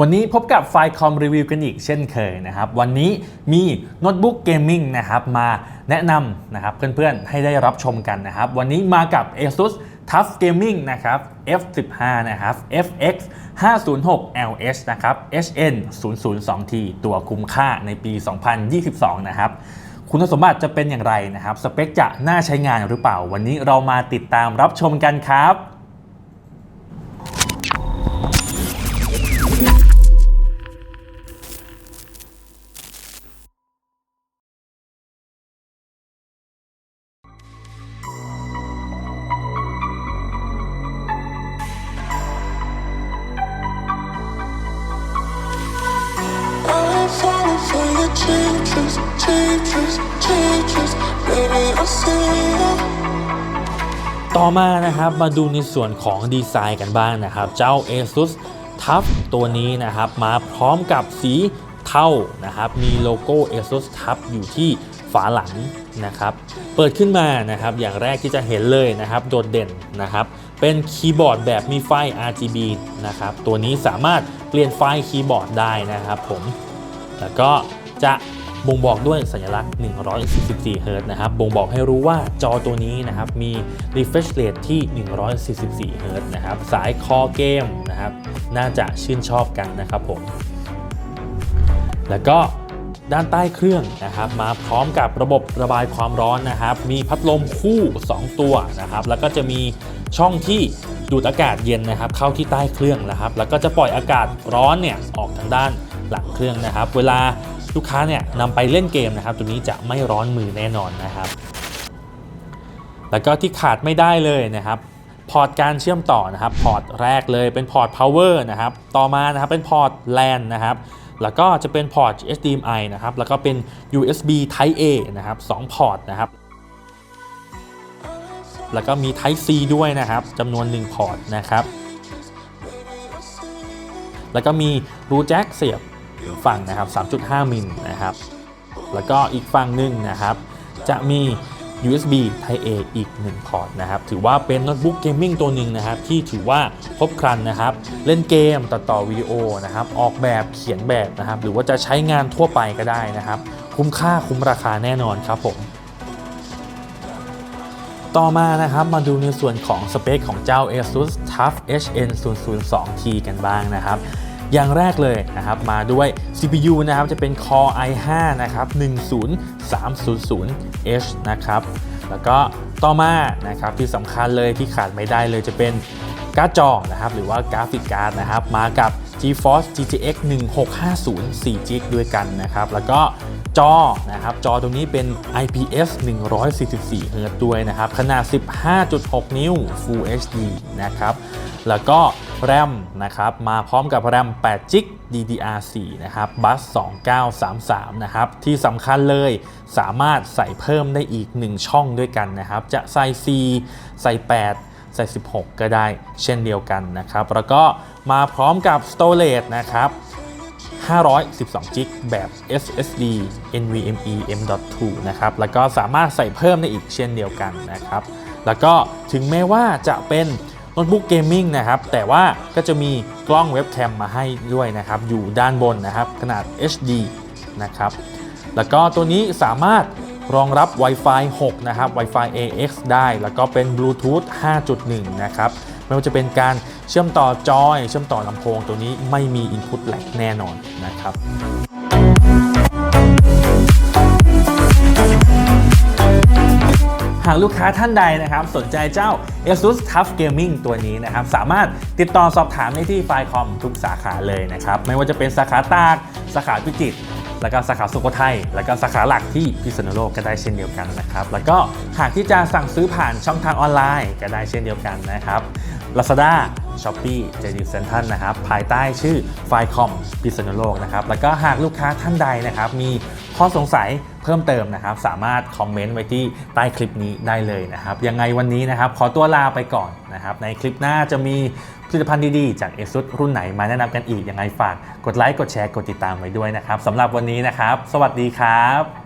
วันนี้พบกับไฟคอมรีวิวกันอีกเช่นเคยนะครับ วันนี้มีโน้ตบุ๊กเกมมิ่งนะครับมาแนะนำนะครับเพื่อนๆ ให้ได้รับชมกันนะครับ วันนี้มากับ ASUS TUF Gaming นะครับ F15 นะครับ FX 506 LH นะครับ HN 002T ตัวคุ้มค่าในปี 2022 นะครับคุณสมบัติจะเป็นอย่างไรนะครับ สเปคจะน่าใช้งานหรือเปล่า วันนี้เรามาติดตามรับชมกันครับ falling for your changes, changes, changes. Baby, I see you. ต่อมานะครับมาดูในส่วนของดีไซน์กันบ้างนะครับ เจ้า ASUS TUF ตัวนี้นะครับ มาพร้อมกับสีเทานะครับ มีโลโก้ ASUS TUF อยู่ที่ฝาหลังนะครับ เปิดขึ้นมานะครับ อย่างแรกที่จะเห็นเลยนะครับ โดดเด่นนะครับ เป็นคีย์บอร์ดแบบมีไฟ RGB นะครับ ตัวนี้สามารถเปลี่ยนไฟคีย์บอร์ดได้นะครับผม แล้วก็จะบ่งบอกด้วยสัญลักษณ์ 144 เฮิรต์นะครับ บ่งบอกให้รู้ว่าจอตัวนี้นะครับ มี refresh rate ที่ 144 เฮิรต์นะครับ สายคอเกมนะครับ น่าจะชื่นชอบกันนะครับผม แล้วก็ด้านใต้เครื่องนะครับ มาพร้อมกับระบบระบายความร้อนนะครับ มีพัดลมคู่ 2 ตัวนะครับ แล้วก็จะมีช่องที่ดูดอากาศเย็นนะครับ เข้าที่ใต้เครื่องนะครับ แล้วก็จะปล่อยอากาศร้อนเนี่ยออกทางด้าน หลังเครื่องนะครับ เวลาลูกค้าเนี่ยนำไปเล่นเกมนะครับ ตัวนี้จะไม่ร้อนมือแน่นอนนะครับ แล้วก็ที่ขาดไม่ได้เลยนะครับพอร์ตการเชื่อมต่อนะครับ พอร์ตแรกเลยเป็นพอร์ต power นะครับ ต่อมานะครับเป็นพอร์ต LAN นะครับ แล้วก็จะเป็นพอร์ต HDMI นะครับ แล้วก็เป็น USB Type A นะครับ2พอร์ตนะครับ แล้วก็มี Type C ด้วยนะครับจำนวน 1 พอร์ตนะครับ แล้วก็มีรูแจ็คเสียบ ฝั่งนะครับ 3.5 มิลนะครับ แล้วก็อีกฝั่งหนึ่งนะครับ จะมี USB Type A อีก 1 พอร์ตนะครับ ถือว่าเป็นโน้ตบุ๊กเกมมิ่งตัวหนึ่งนะครับ ที่ถือว่าครบครันนะครับ เล่นเกมตัดต่อวิดีโอนะครับ ออกแบบเขียนแบบนะครับ หรือว่าจะใช้งานทั่วไปก็ได้นะครับ คุ้มค่าคุ้มราคาแน่นอนครับผมต่อมานะครับมาดูในส่วนของสเปคของเจ้า ASUS TUF HN 002T กันบ้างนะครับ อย่างแรกเลยนะครับมาด้วย CPU นะครับจะเป็น Core i5 นะครับ 10300H นะครับแล้วก็ต่อมานะครับที่สำคัญเลยที่ขาดไม่ได้เลยจะเป็นการ์ดจอนะครับหรือว่า กราฟิกการ์ดนะครับมากับ GeForce GTX 1650 4 g b ด้วยกันนะครับ แล้วก็จอนะครับ จอตรงนี้เป็น IPS 144เฮิรตด้วยนะครับ ขนาด 15.6 นิ้ว Full HD นะครับ แล้วก็แรมนะครับ มาพร้อมกับแรม8 g b DDR4 นะครับ Bus 2933 นะครับ ที่สำคัญเลยสามารถใส่เพิ่มได้อีก 1 ช่องด้วยกันนะครับ จะใส่ 4 ใส่ 8 ใส่ 16 ก็ได้เช่นเดียวกันนะครับ แล้วก็มาพร้อมกับ Storage นะครับ512 g b แบบ SSD NVMe M.2 นะครับ แล้วก็สามารถใส่เพิ่มได้อีกเช่นเดียวกันนะครับ แล้วก็ถึงแม้ว่าจะเป็นโน้ตบุ๊กเกมมิ่งนะครับ แต่ว่าก็จะมีกล้องเว็บแคมมาให้ด้วยนะครับ อยู่ด้านบนนะครับ ขนาด HD นะครับ แล้วก็ตัวนี้สามารถ รองรับ Wi-Fi 6 นะครับ Wi-Fi AX ได้ แล้วก็เป็น Bluetooth 5.1 นะครับ ไม่ว่าจะเป็นการเชื่อมต่อจอย เชื่อมต่อลำโพงตัวนี้ไม่มี Input lag แน่นอนนะครับหากลูกค้าท่านใดนะครับสนใจเจ้า ASUS TUF Gaming ตัวนี้นะครับสามารถติดต่อสอบถามได้ที่ไฟคอมทุกสาขาเลยนะครับ ไม่ว่าจะเป็นสาขาตาก สาขาพิจิตร แล้วก็สาขาสุโขทัยแล้วก็สาขาหลักที่พิษณุโลกก็ได้เช่นเดียวกันนะครับ แล้วก็หากที่จะสั่งซื้อผ่านช่องทางออนไลน์ก็ได้เช่นเดียวกันนะครับ Lazada Shopee JD Central นะครับภายใต้ชื่อไฟคอมพิษณุโลกนะครับแล้วก็หากลูกค้าท่านใดนะครับมีข้อสงสัยเพิ่มเติมนะครับ สามารถคอมเมนต์ไว้ที่ใต้คลิปนี้ได้เลยนะครับยังไงวันนี้นะครับขอตัวลาไปก่อนนะครับในคลิปหน้าจะมีผลิตภัณฑ์ดีๆ จาก ASUS รุ่นไหนมาแนะนำกันอีกยังไงฝากกดไลค์กดแชร์กดติดตามไว้ด้วยนะครับสำหรับวันนี้นะครับ สวัสดีครับ